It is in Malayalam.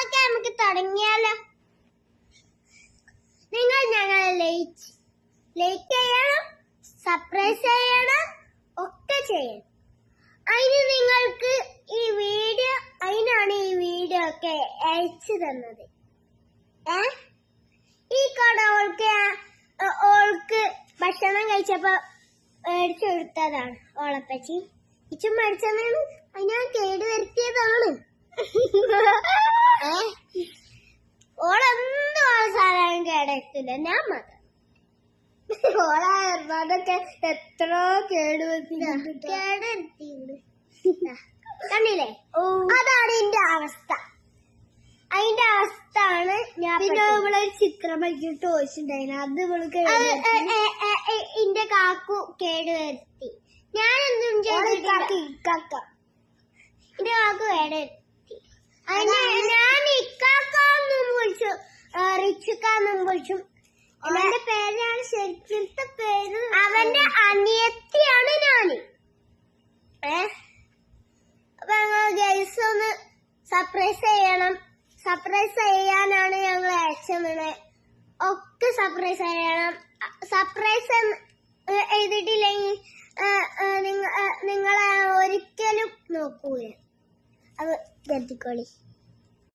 അതൊക്കെ നമുക്ക് തുടങ്ങിയാലോ? നിങ്ങൾ ഞങ്ങളെ ലേറ്റ് ലേറ്റ് ചെയ്യണം സർപ്രൈസ് ചെയ്യണം ഒക്കെ ചെയ്യണം. അതിന് നിങ്ങൾക്ക് ഈ വീഡിയോ അതിനാണ് ഈ വീഡിയോ ഒക്കെ അയച്ചു തന്നത്. ഏ? ഈ കട ഓൾക്ക് ഓൾക്ക് ഭക്ഷണം കഴിച്ചപ്പോ മേടിച്ചു കൊടുത്തതാണ് ഓളപ്പച്ചി. ഇച്ചും മേടിച്ചതാണ്. അതിനാ കേട് വരുത്തിയതാണ് സാധനം കേടെത്തില്ല ഞാൻ മാത്രം ഓളെ എത്ര കേട് കണ്ടില്ലേ? അതാണ് എന്റെ അവസ്ഥ. അതിന്റെ അവസ്ഥ ആണ് ഞാൻ പിന്നെ ഇവിടെ ഒരു ചിത്രം വരച്ചിട്ട് ചോദിച്ചിട്ടുണ്ടായിരുന്നു അത് ഇവൾക്ക് എന്റെ കാക്കു കേട് വരുത്തി. ഞാനൊന്നും കാക്ക എന്റെ കാക്കു കേട് വരുത്തി അതിന് ഞാൻ ഇക്കാക്കാന്നും വിളിച്ചു വിളിച്ചു അവന്റെ പേരാണ് ശരിക്കത്തെ പേര്. അവന്റെ അനിയത്തിയാണ് ഞാൻ. ഏ? അപ്പൊ ഞങ്ങൾ ഗൈസ് ഒന്ന് സർപ്രൈസ് ചെയ്യണം. സർപ്രൈസ് ചെയ്യാനാണ് ഞങ്ങൾ അയച്ചത് ഒക്കെ സർപ്രൈസ് ചെയ്യണം. സർപ്രൈസ് എഴുതിട്ടില്ലെങ്കിൽ നിങ്ങൾ ഒരിക്കലും നോക്കൂല. അത് കരുതിക്കോളി